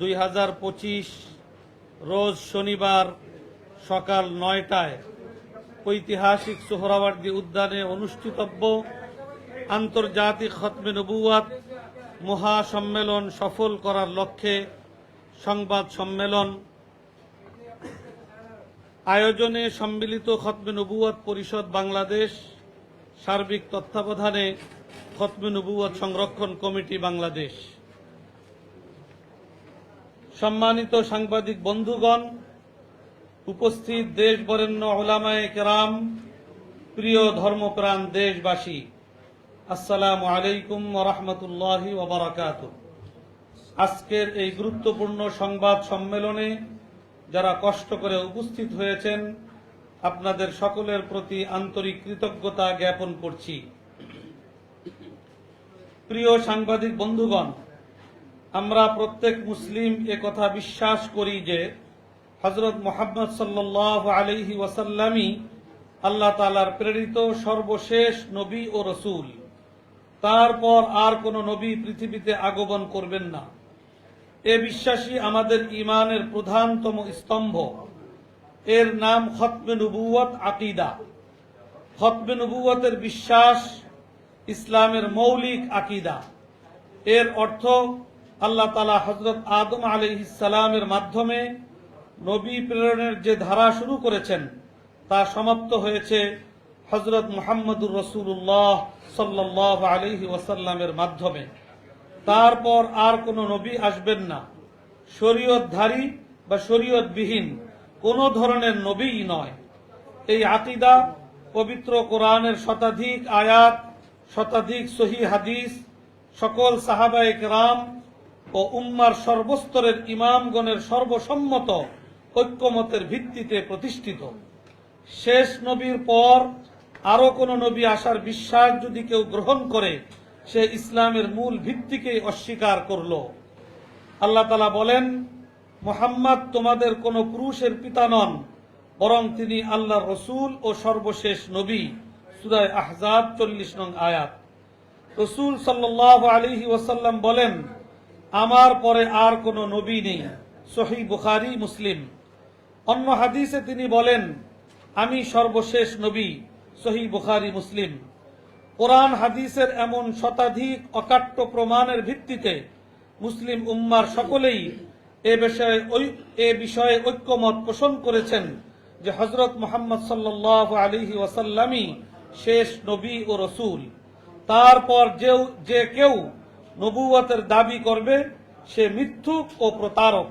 দুই হাজার পঁচিশ রোজ শনিবার সকাল নয়টায় ঐতিহাসিক সোহরাওয়ার্দী উদ্যানে অনুষ্ঠিতব্য আন্তর্জাতিক খতমে নবুয়াত মহাসম্মেলন সফল করার লক্ষ্যে সংবাদ সম্মেলন। আয়োজনে সম্মিলিত খতমে নবুয়াত পরিষদ বাংলাদেশ, সার্বিক তত্ত্বাবধানে খতমে নবুয়াত সংরক্ষণ কমিটি বাংলাদেশ। সম্মানিত সাংবাদিক বন্ধুগণ, উপস্থিত দেশ বরেণ্য ওলামায়ে কেরাম, প্রিয় ধর্মপ্রাণ দেশবাসী, আসসালামু আলাইকুম রহমতুল্লাহি ওবরাকাত আজকের এই গুরুত্বপূর্ণ সংবাদ সম্মেলনে যারা কষ্ট করে উপস্থিত হয়েছেন, আপনাদের সকলের প্রতি আন্তরিক কৃতজ্ঞতা জ্ঞাপন করছি। প্রিয় সাংবাদিক বন্ধুগণ আমরা প্রত্যেক মুসলিম এ কথা বিশ্বাস করি যে হজরত মোহাম্মদ সাল্লাহ আলহি ওয়াসাল্লামই আল্লাহ তালার প্রেরিত সর্বশেষ নবী ও রসুল। তারপর আর কোন নবী পৃথিবীতে আগমন করবেন না। এ বিশ্বাসী আমাদের ইমানের প্রধানতম স্তম্ভ। এর নাম খতমে নবুয়ত আকিদা। খতমে নবুয়তের বিশ্বাস ইসলামের মৌলিক আকিদা। এর অর্থ আল্লাহ তালা হজরত আদম আলী ইসালামের মাধ্যমে নবী প্রেরণের যে ধারা শুরু করেছেন, তা সমাপ্ত হয়েছে হজরত মোহাম্মদুর রসুল্লাহ সাল্লাহ আলহি ওয়াসাল্লামের মাধ্যমে। তারপর আর কোন নবী আসবেন না। শরীয়তধারী বা শরীয়তবিহীন কোন ধরনের নবীই নয়। এই আকিদা পবিত্র কোরআনের শতাধিক আয়াত, শতাধিক সহি হাদিস, সকল সাহাবায়ক রাম ও উম্মার সর্বস্তরের ইমামগণের সর্বসম্মত ঐক্যমতের ভিত্তিতে প্রতিষ্ঠিত। শেষ নবীর পর আরও কোন নবী আসার বিশ্বাস যদি কেউ গ্রহণ করে, সে ইসলামের মূল ভিত্তিকেই অস্বীকার করল। আল্লাহ তালা বলেন, মোহাম্মদ তোমাদের কোন পুরুষের পিতা নন, বরং তিনি আল্লাহ রসুল ও সর্বশেষ নবী। সুরায় আহজাব চল্লিশ নং আয়াত। রসুল সাল্লাহ আলিহি ওয়াসাল্লাম বলেন আমার পরে আর কোন নবী নেই। সহি বুখারি, মুসলিম। অন্য হাদিসে তিনি বলেন, আমি সর্বশেষ নবী, সহি বুখারি, মুসলিম। কোরআন হাদিসের এমন শতাধিক অকাট্য প্রমাণের ভিত্তিতে মুসলিম উম্মার সকলেই এ বিষয়ে এ বিষয়ে ঐক্যমত পোষণ করেছেন যে হজরত মোহাম্মদ সাল্লাহ আলিহি ওয়াসাল্লামই শেষ নবী ও রসুল। তারপর যে কেউ নবুয়তের দাবি করবে, সে মিথ্যুক ও প্রতারক।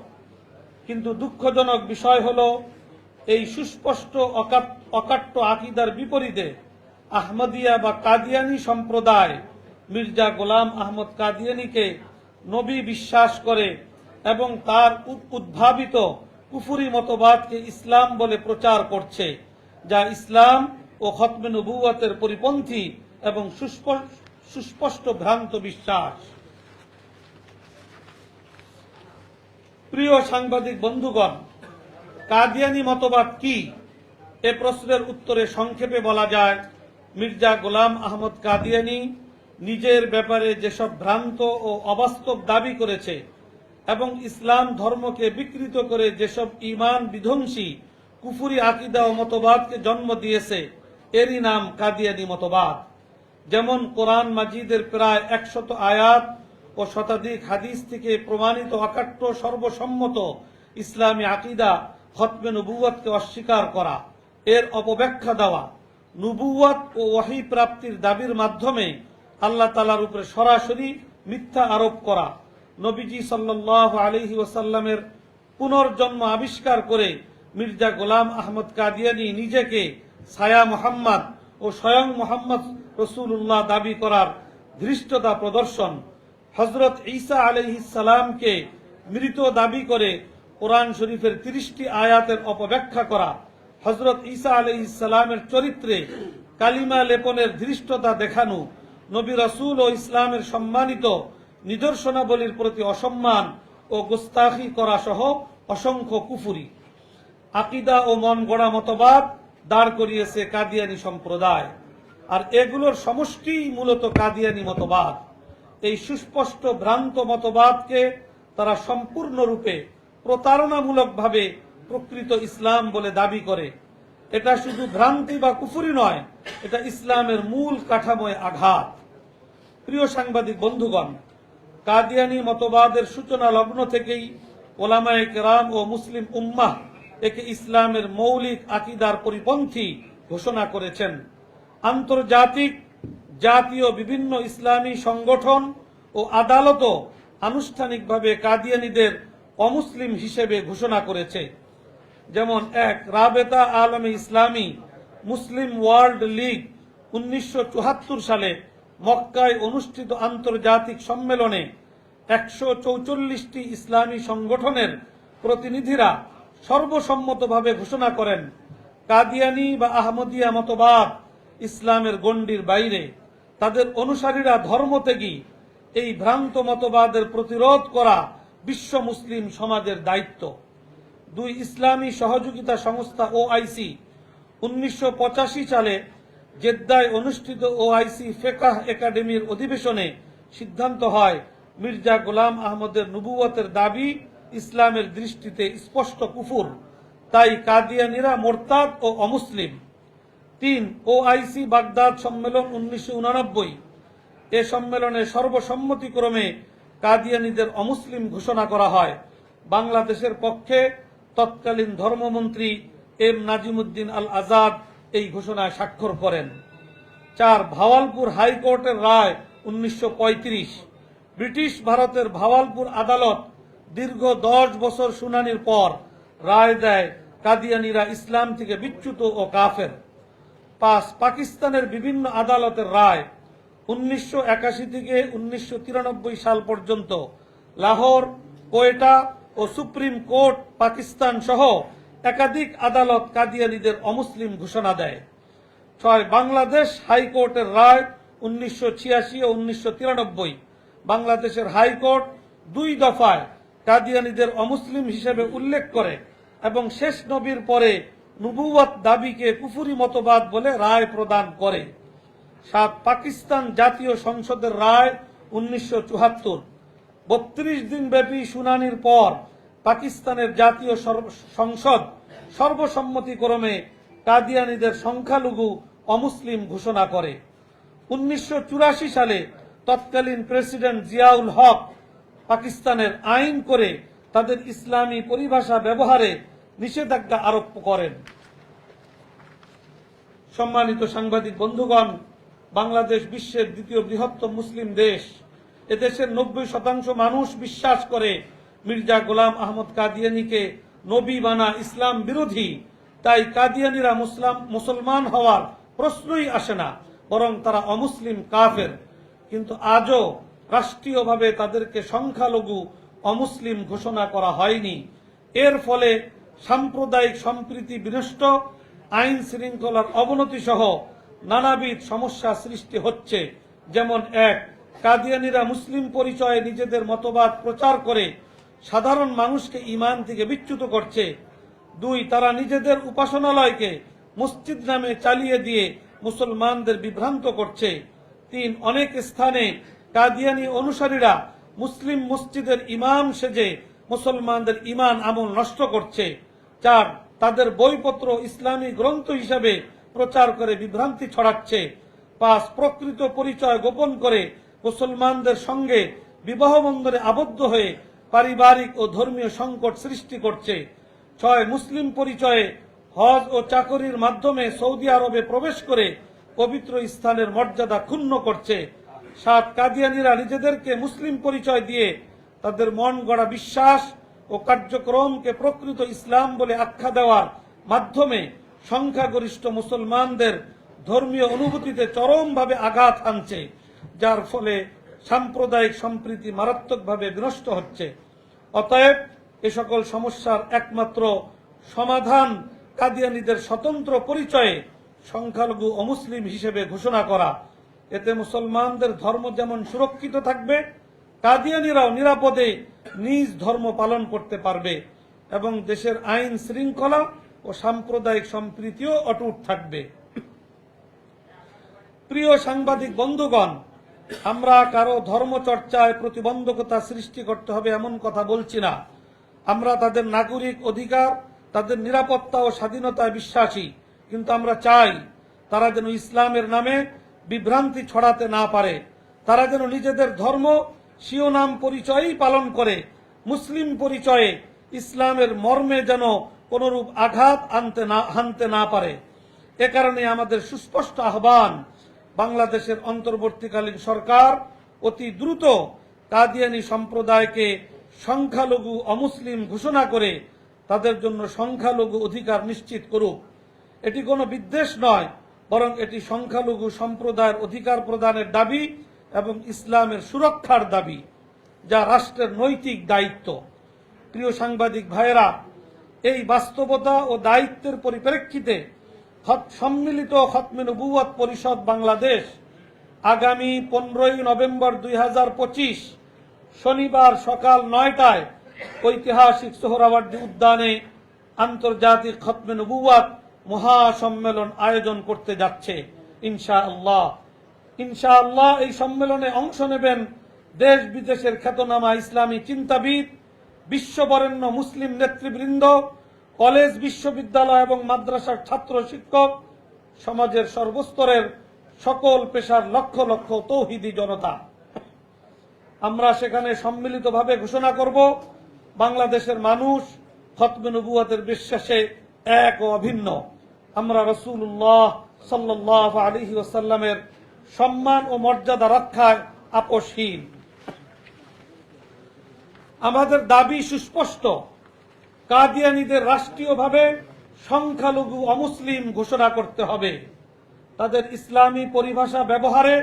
কিন্তু দুঃখজনক বিষয় হল, এই সুস্পষ্ট অকাট- অকাট্য আকিদার বিপরীতে আহমদিয়া বা কাদিয়ানি সম্প্রদায় মির্জা গোলাম আহমদ কাদিয়ানিকে নবী বিশ্বাস করে এবং তার উদ- উদ্ভাবিত কুফুরি মতবাদকে ইসলাম বলে প্রচার করছে, যা ইসলাম ও খতমে নবুয়াতের পরিপন্থী এবং সুস্প- সুস্পষ্ট ভ্রান্ত বিশ্বাস। প্রিয় সাংবাদিক বন্ধুগণ, কাদিয়ানি মতবাদ কি? এ প্রশ্নের উত্তরে সংক্ষেপে বলা যায়, মির্জা গোলাম আহমদ কাদিয়ানি নিজের ব্যাপারে যেসব ভ্রান্ত ও অবাস্তব দাবি করেছে এবং ইসলাম ধর্মকে বিকৃত করে যেসব ইমান বিধ্বংসী, কুফুরি আকিদা ও মতবাদকে জন্ম দিয়েছে, এরই নাম কাদিয়ানি মতবাদ। যেমন কোরআন মাজিদের প্রায় একশত আয়াত ও শতাধিক হাদিস থেকে প্রমাণিত অকাট্য সর্বসম্মত ইসলামী আকিদা খতমে নবুয়াতকে অস্বীকার করা, এর অপব্যাখ্যা দেওয়া নবুয়াত ও ওয়াহি প্রাপ্তির দাবির মাধ্যমে আল্লাহ তালার উপরে সরাসরি মিথ্যা আরোপ করা, নবীজি সাল্লাহ আলহি ওসাল্লামের পুনর্জন্ম আবিষ্কার করে মির্জা গোলাম আহমদ কাদিয়ানি নিজেকে ছায়া মোহাম্মদ ও স্বয়ং মোহাম্মদ রসুল্লাহ দাবি করার ধৃষ্টতা প্রদর্শন হজরত ঈসা আলহিসালামকে মৃত দাবি করে কোরআন শরীফের তিরিশটি আয়াতের অপব্যাখ্যা করা হজরত ঈসা আলহিসালামের চরিত্রে কালিমা লেপনের ধৃষ্টতা দেখানো, নবী রসুল ও ইসলামের সম্মানিত নিদর্শনাবলীর প্রতি অসম্মান ও গোস্তাখি করা সহ অসংখ্য কুফুরি। আকিদা ও মন গড়া মতবাদ দাঁড় করিয়েছে কাদিয়ানি সম্প্রদায়। আর এগুলোর সমষ্টিই মূলত কাদিয়ানি মতবাদ। এই সুস্পষ্ট ভ্রান্ত মতবাদকে তারা সম্পূর্ণরূপে প্রতারণামূলকভাবে প্রকৃত ইসলাম বলে দাবি করে। এটা শুধু ভ্রান্তি বা কুফুরি নয়, এটা ইসলামের মূল কাঠামোয় আঘাত। প্রিয় সাংবাদিক বন্ধুগণ, কাদিয়ানি মতবাদের সূচনা লগ্ন থেকেই ওলামায়ে কেরাম ও মুসলিম উম্মাহ একে ইসলামের মৌলিক আকিদার পরিপন্থী ঘোষণা করেছেন। আন্তর্জাতিক জাতীয় বিভিন্ন ইসলামী সংগঠন ও আদালতও আনুষ্ঠানিকভাবে কাদিয়ানিদের অমুসলিম হিসেবে ঘোষণা করেছে। যেমন এক, রাবেতা আলমে ইসলামী মুসলিম ওয়ার্ল্ড লীগ উনিশশো চুয়াত্তর সালে মক্কায় অনুষ্ঠিত আন্তর্জাতিক সম্মেলনে একশো চৌচল্লিশটি ইসলামী সংগঠনের প্রতিনিধিরা সর্বসম্মতভাবে ঘোষণা করেন, কাদিয়ানি বা আহমদিয়া মতবাদ ইসলামের গণ্ডির বাইরে। তাদের অনুসারীরা ধর্মত্যাগী। এই ভ্রান্ত মতবাদের প্রতিরোধ করা বিশ্ব মুসলিম সমাজের দায়িত্ব। দুই ইসলামী সহযোগিতা সংস্থা ওআইসি উনিশশো পঁচাশি সালে জেদ্দায় অনুষ্ঠিত ওআইসি ফেকাহ একাডেমির অধিবেশনে সিদ্ধান্ত হয়, মির্জা গোলাম আহমদের নবুয়তের দাবি, ইসলামের দৃষ্টিতে স্পষ্ট কুফুর। তাই কাদিয়ানিরা মোরতাদ ও অমুসলিম। তিন ওআইসি বাগদাদ সম্মেলন উনিশশো এ সম্মেলনে সর্বসম্মতিক্রমে কাদিয়ানিদের অমুসলিম ঘোষণা করা হয়। বাংলাদেশের পক্ষে তৎকালীন ধর্মমন্ত্রী এম নাজিমুদ্দিন আল আজাদ এই ঘোষণায় স্বাক্ষর করেন। চার, ভাওয়ালপুর হাইকোর্টের রায় উনিশশো পঁয়ত্রিশ। ব্রিটিশ ভারতের ভাওয়ালপুর আদালত দীর্ঘ দশ বছর শুনানির পর রায় দেয় কাদিয়ানিরা ইসলাম থেকে বিচ্যুত ও কাফের। পাঁচ পাকিস্তানের বিভিন্ন আদালতের রায় উনিশশো একাশি থেকে উনিশশো তিরানব্বই সাল পর্যন্ত। লাহোর, কোয়েটা ও সুপ্রিম কোর্ট, পাকিস্তান সহ একাধিক আদালত কাদিয়ানিদের অমুসলিম ঘোষণা দেয়। ছয়, বাংলাদেশ হাইকোর্টের রায় উনিশশো ছিয়াশি ও উনিশশো তিরানব্বই। বাংলাদেশের হাইকোর্ট দুই দফায় কাদিয়ানিদের অমুসলিম হিসেবে উল্লেখ করে এবং শেষ নবীর পরে নবুয়াত দাবিকে কুফুরি মতবাদ বলে রায় প্রদান করে। সাত পাকিস্তান জাতীয় সংসদের রায় উনিশশো চুহাত্তর বত্রিশ দিন ব্যাপী শুনানির পর পাকিস্তানের জাতীয় সংসদ সর্বসম্মতিক্রমে কাদিয়ানিদের সংখ্যালঘু অমুসলিম ঘোষণা করে। উনিশশো চুরাশি সালে তৎকালীন প্রেসিডেন্ট জিয়াউল হক পাকিস্তানের আইন করে তাদের ইসলামী পরিভাষা ব্যবহারে নিষেধাজ্ঞা আরোপ করেন। সম্মানিত সাংবাদিক বন্ধুগণ, বাংলাদেশ বিশ্বের দ্বিতীয় বৃহত্তম মুসলিম দেশ। এদেশের নব্বই শতাংশ মানুষ বিশ্বাস করে মির্জা গোলাম আহমদ কাদিয়ানিকে নবী বানা ইসলাম বিরোধী। তাই কাদিয়ানিরা মুসলাম, মুসলমান হওয়ার প্রশ্নই আসে না, বরং তারা অমুসলিম, কাফের। কিন্তু আজও রাষ্ট্রীয়ভাবে তাদেরকে সংখ্যালঘু অমুসলিম ঘোষণা করা হয়নি। এর ফলে সাম্প্রদায়িক সম্প্রীতি বিনষ্ট, আইন শৃঙ্খলার অবনতি সহ নানাবিধ সমস্যা সৃষ্টি হচ্ছে। যেমন এক, কাদিয়ানিরা মুসলিম পরিচয়ে নিজেদের মতবাদ প্রচার করে সাধারণ মানুষকে ইমান থেকে বিচ্যুত করছে। দুই, তারা নিজেদের উপাসনালয়কে মসজিদ নামে চালিয়ে দিয়ে মুসলমানদের বিভ্রান্ত করছে। তিন, অনেক স্থানে কাদিয়ানি অনুসারীরা মুসলিম মসজিদের ইমাম সেজে মুসলমানদের ইমান আমল নষ্ট করছে চার তাদের বইপত্র ইসলামী গ্রন্থ হিসাবে প্রচার করে বিভ্রান্তি ছড়াচ্ছে, পাঁচ প্রকৃত পরিচয় গোপন করে মুসলমানদের সঙ্গে বিবাহ বন্ধনে আবদ্ধ হয়ে পারিবারিক ও ধর্মীয় সংকট সৃষ্টি করছে। ছয় মুসলিম পরিচয়ে হজ ও চাকরির মাধ্যমে সৌদি আরবে প্রবেশ করে পবিত্র স্থানের মর্যাদা ক্ষুণ্ণ করছে। সাত কাদিয়ানিরা নিজেদেরকে মুসলিম পরিচয় দিয়ে তাদের মন গড়া বিশ্বাস ও কার্যক্রমকে প্রকৃত ইসলাম বলে আখ্যা দেওয়ার মাধ্যমে সংখ্যাগরিষ্ঠ মুসলমানদের ধর্মীয় অনুভূতিতে চরমভাবে আঘাত আনছে, যার ফলে সাম্প্রদায়িক সম্প্রীতি মারাত্মকভাবে বিনষ্ট হচ্ছে। অতএব এ সকল সমস্যার একমাত্র সমাধান কাদিয়ানিদের স্বতন্ত্র পরিচয়ে সংখ্যালঘু অমুসলিম হিসেবে ঘোষণা করা। এতে মুসলমানদের ধর্ম যেমন সুরক্ষিত থাকবে কাদিয়ানিরাও নিরাপদে নিজ ধর্ম পালন করতে পারবে এবং দেশের আইন শৃঙ্খলা ও সাম্প্রদায়িক সম্প্রীতিও অটুট থাকবে। প্রিয় সাংবাদিক বন্ধুগণ, আমরা কারও ধর্মচর্চায় প্রতিবন্ধকতা সৃষ্টি করতে হবে এমন কথা বলছি না। আমরা তাদের নাগরিক অধিকার, তাদের নিরাপত্তা ও স্বাধীনতায় বিশ্বাসী, কিন্তু আমরা চাই তারা যেন ইসলামের নামে বিভ্রান্তি ছড়াতে না পারে, তারা যেন নিজেদের ধর্ম স্বীয় নাম পরিচয়ই পালন করে। মুসলিম পরিচয়ে ইসলামের মর্মে যেন কোনরূপ আঘাত আনতে না, হানতে না পারে। এ কারণে আমাদের সুস্পষ্ট আহ্বান, বাংলাদেশের অন্তর্বর্তীকালীন সরকার অতি দ্রুত কাদিয়ানি সম্প্রদায়কে সংখ্যালঘু অমুসলিম ঘোষণা করে তাদের জন্য সংখ্যালঘু অধিকার নিশ্চিত করুক। এটি কোনো বিদ্বেষ নয়, বরং এটি সংখ্যালঘু সম্প্রদায়ের অধিকার প্রদানের দাবি এবং ইসলামের সুরক্ষার দাবি, যা রাষ্ট্রের নৈতিক দায়িত্ব। প্রিয় সাংবাদিক ভাইয়েরা, এই বাস্তবতা ও দায়িত্বের পরিপ্রেক্ষিতে সম্মিলিত খতমে নবুয়ত পরিষদ বাংলাদেশ আগামী পনেরোই নভেম্বর দুই হাজার পঁচিশ, শনিবার সকাল নয়টায় ঐতিহাসিক সোহরাওয়ার্দী উদ্যানে আন্তর্জাতিক খতমে নবুয়াত মহাসম্মেলন আয়োজন করতে যাচ্ছে। ইনশা আল্লাহ ইনশা আল্লাহ এই সম্মেলনে অংশ নেবেন দেশ বিদেশের খ্যাতনামা ইসলামী চিন্তাবিদ, বিশ্ববরেণ্য মুসলিম নেতৃবৃন্দ, কলেজ, বিশ্ববিদ্যালয় এবং মাদ্রাসার ছাত্র শিক্ষক, সমাজের সর্বস্তরের সকল পেশার লক্ষ লক্ষ তৌহিদি জনতা। আমরা সেখানে সম্মিলিতভাবে ঘোষণা করব, বাংলাদেশের মানুষ খতমে নবুয়াতের বিশ্বাসে এক ও অভিন্ন। আমরা রসুল্লাহ সাল্লাহ আলহি ওসাল্লামের সম্মান ও মর্যাদা রক্ষায় আপোষহীন। আমাদের দাবি সুস্পষ্ট। কাদিয়ানিদের রাষ্ট্রীয়ভাবে সংখ্যালঘু অমুসলিম ঘোষণা করতে হবে। তাদের ইসলামী পরিভাষা ব্যবহারে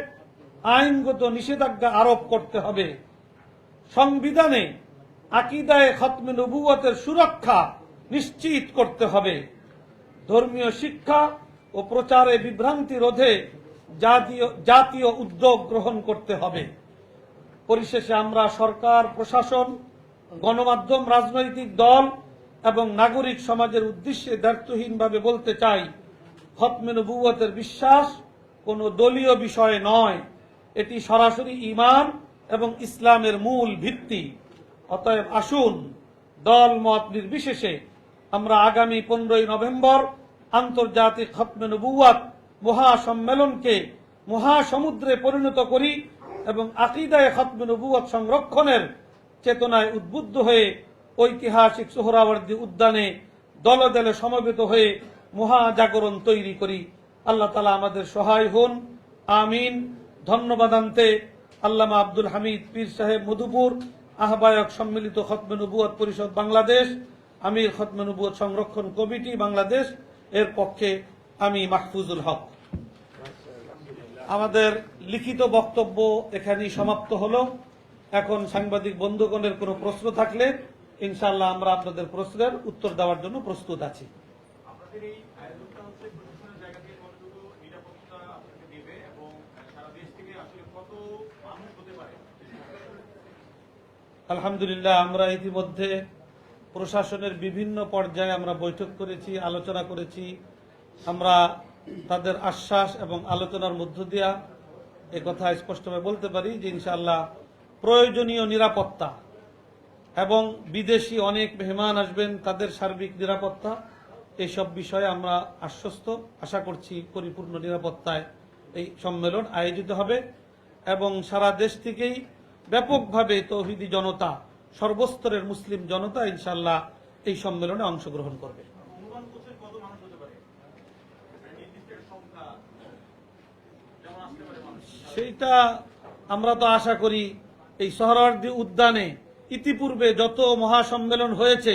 আইনগত নিষেধাজ্ঞা আরোপ করতে হবে। সংবিধানে আকিদায় খতমে নবুয়তের সুরক্ষা নিশ্চিত করতে হবে। ধর্মীয় শিক্ষা ও প্রচারে বিভ্রান্তি রোধে জাতীয় জাতীয় উদ্যোগ গ্রহণ করতে হবে। পরিশেষে আমরা সরকার, প্রশাসন, গণমাধ্যম, রাজনৈতিক দল এবং নাগরিক সমাজের উদ্দেশ্যে দায়িত্বহীনভাবে বলতে চাই, খতমে নবুয়তের বিশ্বাস কোনো দলীয় বিষয় নয়। এটি সরাসরি ইমান এবং ইসলামের মূল ভিত্তি। অতএব আসুন, দল মত নির্বিশেষে আমরা আগামী পনেরোই নভেম্বর আন্তর্জাতিক খতমে নবুয়াত মহাসম্মেলনকে মহাসমুদ্রে পরিণত করি এবং আকিদায় খতমে সংরক্ষণের চেতনায় উদ্বুদ্ধ হয়ে ঐতিহাসিক সোহরাবর্দী উদ্যানে দলে দলে সমবেত হয়ে মহাজাগরণ তৈরি করি। আল্লাহ তালা আমাদের সহায় হন। আমিন। ধন্যবাদান্তে আল্লামা আব্দুল হামিদ পীর সাহেব মধুপুর, আহ্বায়ক সম্মিলিত খতমে পরিষদ বাংলাদেশ, আমির খতমে সংরক্ষণ কমিটি বাংলাদেশ, এর পক্ষে আমি মাহফুজুল হক। আমাদের লিখিত বক্তব্য এখানেই সমাপ্ত হলো। এখন সাংবাদিক বন্ধুগণের কোনো প্রশ্ন থাকলে ইনশাল্লাহ আমরা আপনাদের প্রশ্নের উত্তর দেওয়ার জন্য প্রস্তুত আছি। আলহামদুলিল্লাহ আমরা ইতিমধ্যে প্রশাসনের বিভিন্ন পর্যায়ে আমরা বৈঠক করেছি আলোচনা করেছি। আমরা তাদের আশ্বাস এবং আলোচনার মধ্য দিয়া এ কথা স্পষ্টভাবে বলতে পারি যে ইনশাআল্লাহ প্রয়োজনীয় নিরাপত্তা এবং বিদেশি অনেক মেহমান আসবেন তাদের সার্বিক নিরাপত্তা এইসব বিষয়ে আমরা আশ্বস্ত। আশা করছি পরিপূর্ণ নিরাপত্তায় এই সম্মেলন আয়োজিত হবে এবং সারা দেশ থেকেই ব্যাপকভাবে তৌহিদি জনতা, সর্বস্তরের মুসলিম জনতা ইনশাল্লাহ এই সম্মেলনে অংশগ্রহণ করবে অনুমান করছেন কত মানুষ হতে পারে নির্দিষ্ট একটা সংখ্যা যেমন আসতে পারে মানুষ সেইটা আমরা তো আশা করি এই সহরার্দি উদ্যানে ইতিপূর্বে যত মহাসম্মেলন হয়েছে,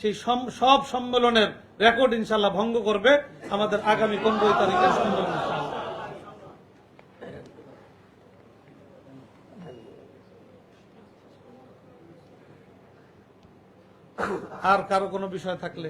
সেই সব সম্মেলনের রেকর্ড ইনশাল্লাহ ভঙ্গ করবে আমাদের আগামী পনেরোই তারিখের সম্মেলন আর কারও কোনো বিষয় থাকলে?